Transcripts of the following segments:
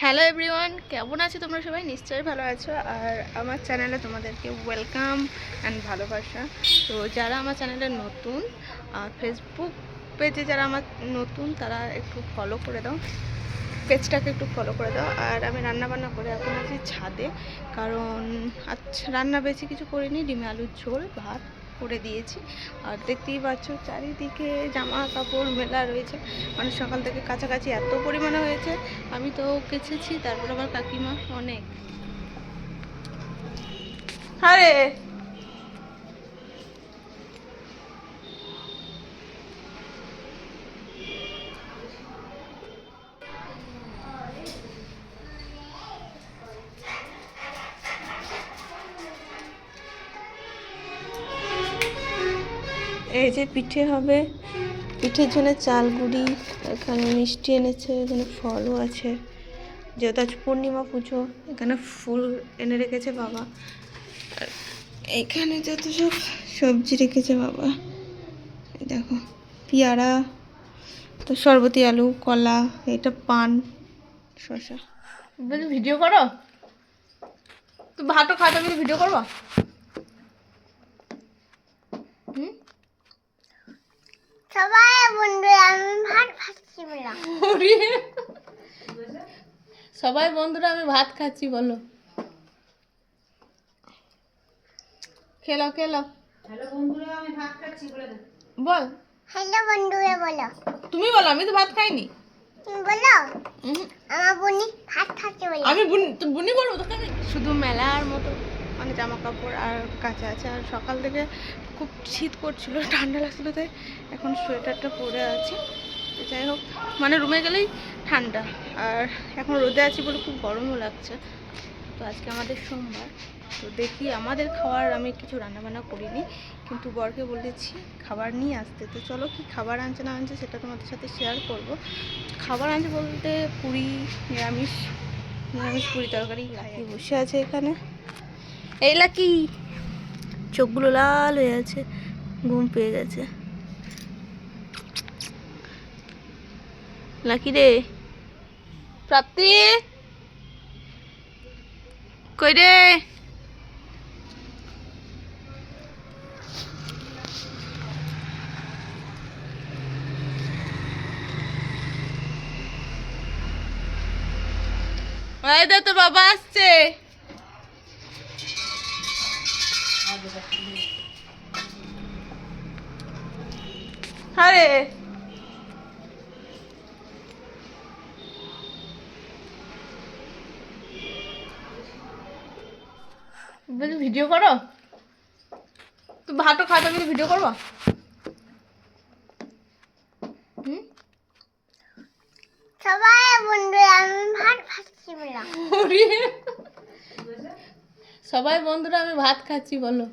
Hello everyone কেমন আছো তোমরা সবাই? নিশ্চয়ই ভালো আছো। আর আমার চ্যানেলে তোমাদেরকে ওয়েলকাম অ্যান্ড ভালোবাসা। তো যারা আমার চ্যানেলে নতুন, আর ফেসবুক পেজে যারা আমার নতুন, তারা একটু ফলো করে দাও। পেজটাকে একটু ফলো করে দাও। আর আমি রান্না বান্না করে এখন আছি ছাদে। কারণ আচ্ছা রান্না বেশি কিছু করিনি, ডিমে আলুর ঝোল, ভাত। করে দিয়েছি। আর দেখতেই পাচ্ছ, চারিদিকে জামা কাপড় মেলা রয়েছে। মানে সকাল থেকে কাছাকাছি এত পরিমাণে হয়েছে। আমি তো কেচেছি, তারপর আমার কাকিমা অনেক। আরে এই যে পিঠে হবে। পিঠের জন্য চাল গুঁড়ি এখানে মিষ্টি এনেছে, এখানে ফলও আছে। যেহেতু আজ পূর্ণিমা পুজো, এখানে ফুল এনে রেখেছে বাবা। আর এইখানে যত সব সবজি রেখেছে বাবা। দেখো, পেয়ারা, তো সরবতি আলু, কলা, এটা পান, শসা। ভিডিও করো? তো ভাতও খাওয়া ভিডিও করব? সবাই বন্ধু আমি ভাত খাচ্ছি সবাই বন্ধুরা আমি ভাত খাচ্ছি বলো। খেলো খেলো। বল হ্যালো বন্ধুরা বলো। তুমি বলো আমি তো ভাত খাইনি। তুমি বলো। আমার বোনি ভাত খাচ্ছে বলো। আমি বুনি তো বুনি বলব তোকে শুধু মেলার মতো জামা কাপড় আর কাঁচা আছে। আর সকাল থেকে খুব শীত করছিল ঠান্ডা লাগছিল, তাই এখন সোয়েটারটা পরে আছি। যাই হোক মানে রুমে গেলেই ঠান্ডা। আর এখন রোদে আছি বলে খুব গরমও লাগছে। তো আজকে আমাদের সোমবার। তো দেখি আমাদের খাওয়ার আমি কিছু রান্নাবান্না করিনি, কিন্তু বরকে বলেছি খাবার নিয়ে আসতে। তো চলো কি খাবার আনছে না আনছে সেটা তোমাদের সাথে শেয়ার করব। খাবার আনছে বলতে পুরি, নিরামিষ নিরামিষ পুরি তরকারি বসে আছে এখানে। এই লাকি। চোখগুলো লাল হয়ে আছে, ঘুম পেয়ে গেছে। লাকি রে। প্রাপ্তি। কই রে? তোর বাবা আসছে। আরে। ভিডিও করো? তো ভাতও খাওয়া কিন্তু ভিডিও করব সবাই বন্ধু আমি ভাত খাচ্ছি। সবাই বন্ধুরা আমি ভাত খাচ্ছি বলো।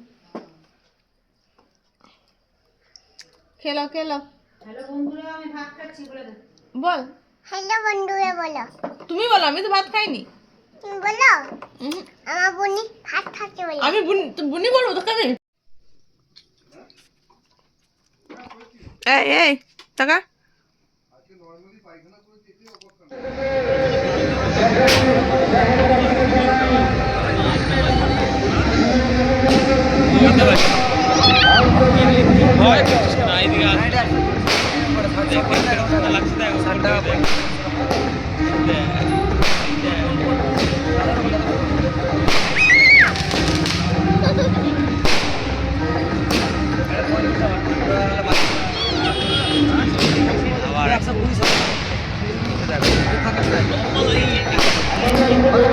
খেলো খেলো। বল হ্যালো বন্ধুরা বলো। তুমি বলো আমি তো ভাত খাইনি। তুমি বলো। আমার বুনি ভাত খাচ্ছে বললাম আমি বুনি তো বুনি বলব তোকে আমি এই এই টাকা। এটাও যাবে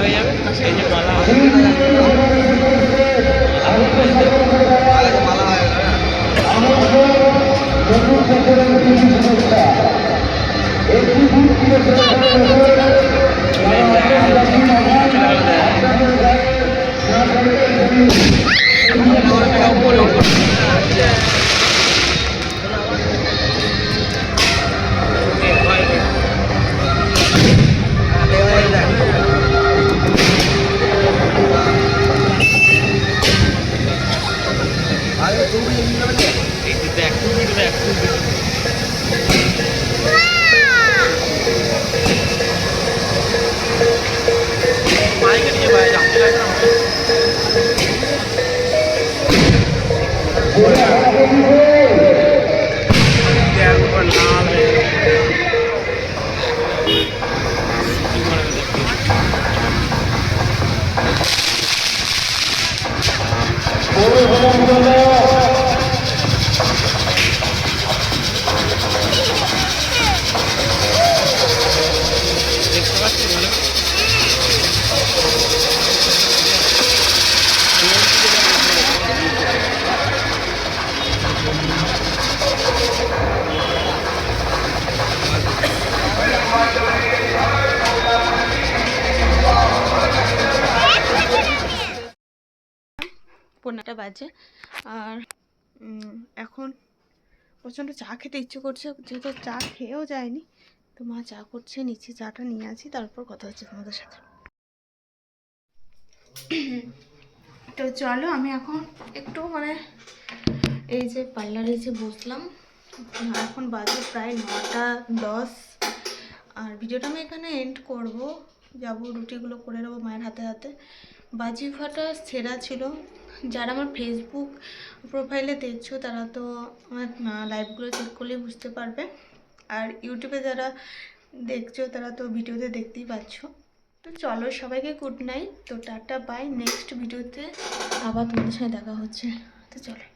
দেখ পনেরোটা বাজে। আর এখন প্রচণ্ড চা খেতে ইচ্ছে করছে, যেহেতু চা খেয়েও যায়নি, তো মা চা করছে, নিচে চাটা নিয়ে আছি তারপর কথা হচ্ছে তোমাদের সাথে। তো চলো, আমি এখন একটু মানে এই যে পার্লারে যে বসলাম এখন বাজে প্রায় নটা দশ, আর ভিডিওটা আমি এখানে এন্ড করব। যাব, রুটিগুলো করে নেব মায়ের হাতে হাতে। বাজি ফাটা সেরা ছিল। যারা আমার ফেসবুক প্রোফাইলে দেখছ, তারা তো আমার লাইভগুলো চেক করলেই বুঝতে পারবে। আর ইউটিউবে যারা দেখছ, তারা তো ভিডিওতে দেখতেই পাচ্ছ। তো চলো, সবাইকে গুড নাইট তো টাটা বাই নেক্সট ভিডিওতে আবার তোমাদের সাথে দেখা হচ্ছে। তো চলো।